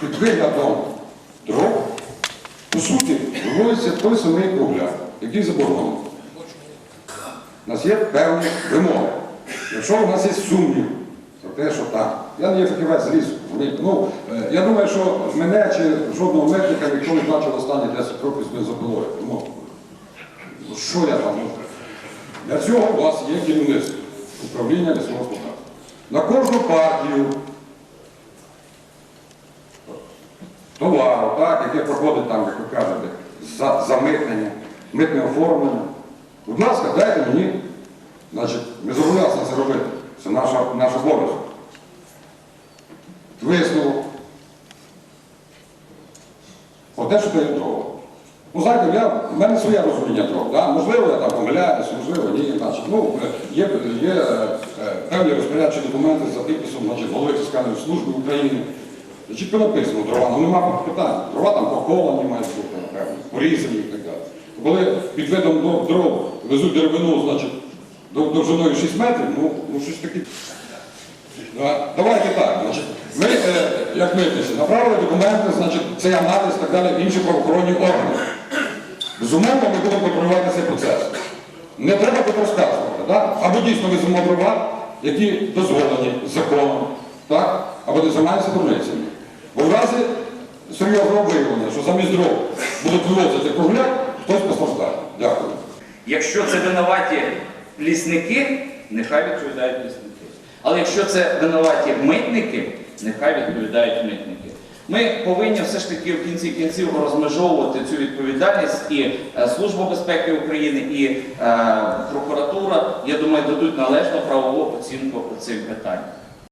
під виглядом дров, по суті, виводиться той самий кругляк, який заборонений. У нас є певні вимоги. Якщо у нас є сумнів про те, що так, я не є фахівець лісу, ну, е, я думаю, що мене чи жодного митника ніхто не бачив останні 10 років з бензопилою. Тому ну, що я там можу? Для цього у вас є керівництво управління лісового господарства. На кожну партію товару, так, яке проходить там, як ви кажете, за, замитнення, митне оформлення. Будь ласка, дайте мені, значить, ми зобов'язані це робити. Це наша, наш обов'язок. Висновок. Про те, що це є дрова. Ну, знаєте, я, в мене своє розуміння дров. Да? Можливо, я там помиляюся, можливо, ні. Значить, ну, е, є, є е, е, певні розпорядчі документи за підписом значить, голови фіскальної служби України. Чітко написано дрова, ну нема питань. Дрова там поховані мають бути, порізані і так далі. Коли під видом дров- везуть деревину, значить, довжиною 6 метрів, ну, ну щось таке. Давайте так. Значить, ми, е, як митниці, направили документи, значить, цей аналіз і так далі інші правоохоронні органи. Безумовно, ми будемо контролювати цей процес. Не треба тут розказувати. Да? Або дійсно веземо дрова, які дозволені законом, так? Або займаються дурницями. Бо в разі серйозного виявлення, що замість дров будуть вивозити кругляк, хтось постраждає. Дякую. Якщо це винуваті лісники, нехай відповідають лісники. Але якщо це винуваті митники, нехай відповідають митники. Ми повинні все ж таки в кінці кінців розмежовувати цю відповідальність і е, Служба безпеки України, і е, прокуратура, я думаю, дадуть належну правову оцінку цим питанням.